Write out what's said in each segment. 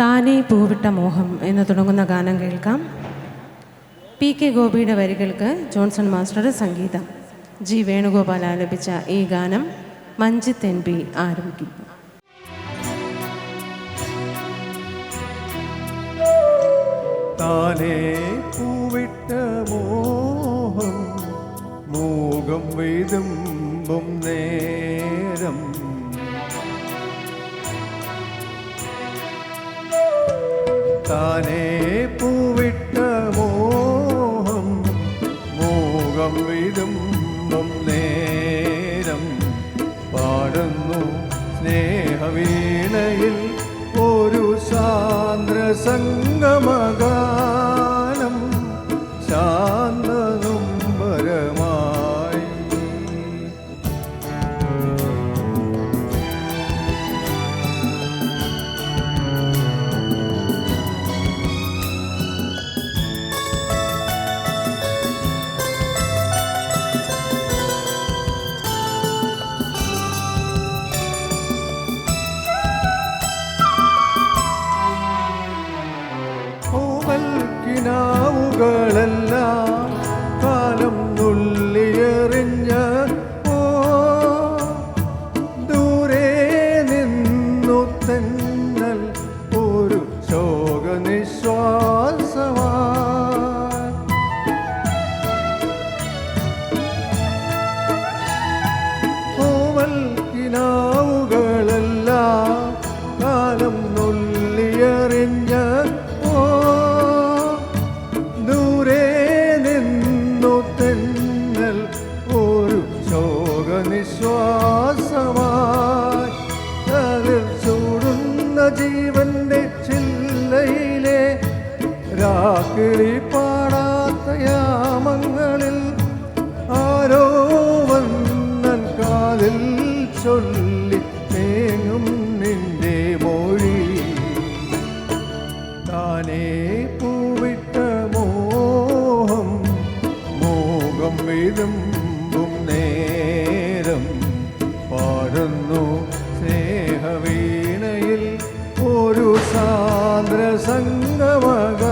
താനേ പൂവിട്ട മോഹം എന്ന് തുടങ്ങുന്ന ഗാനം കേൾക്കാം. പി കെ ഗോപിയുടെ വരികൾക്ക് ജോൺസൺ മാസ്റ്ററുടെ സംഗീതം. ജി വേണുഗോപാൽ ആലപിച്ച ഈ ഗാനം മഞ്ജിത്ത് എൻ പി ആരംഭിക്കുന്നു. താനേ പൂവിട്ട മോഹം മൂകം വിതുമ്പും നേരം താനേ പൂവിട്ട മോഹം മോഹം വിതുമ്പും നേരം പാടുന്നു. സ്നേഹവീണയിൽ ഒരു സാന്ദ്ര സംഗമഗാനം ശാന്തനുംബരമായി ശോകനിശ്വാസമാ കോവൽക്കിനാവുകളെല്ലാം കാലം നുള്ളിയെറിഞ്ഞ ഓ ദൂരെ നിന്നു ഒരു ശോകനിശ്വാസമായി. ചൂടുന്ന ജീവന്റെ മോകം വിരുമ്പും നേരം പാടുന്നു സ്നേഹവീണയിൽ ഒരു സാന്ദ്ര സംഗമഗാനം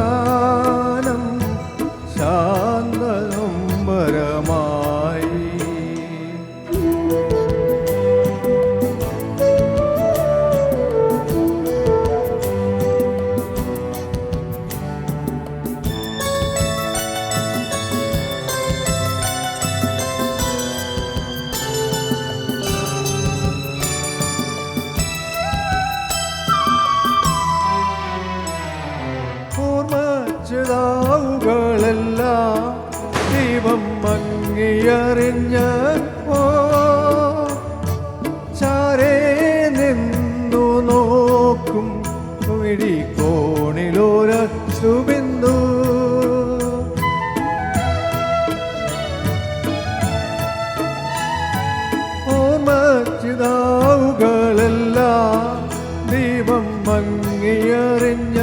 ഓർമ്മച്ചിതാവുകളെല്ലാം ദൈവം മങ്ങിയറിഞ്ഞ ചാരേ നിന്നു നോക്കും മങ്ങിയറിഞ്ഞ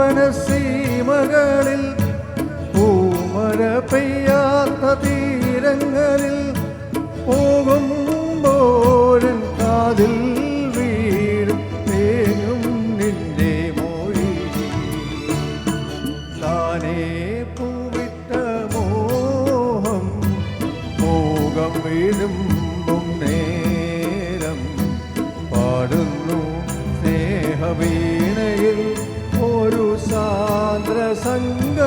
പൂവന സീമകളിൽ പൂമര പെയ്യാത്ത തീരങ്ങളിൽ പോകുമ്പോഴൻ കാതിൽ നേരം. പാടുന്നു സ്നേഹവീണയിൽ സാന്ദ്ര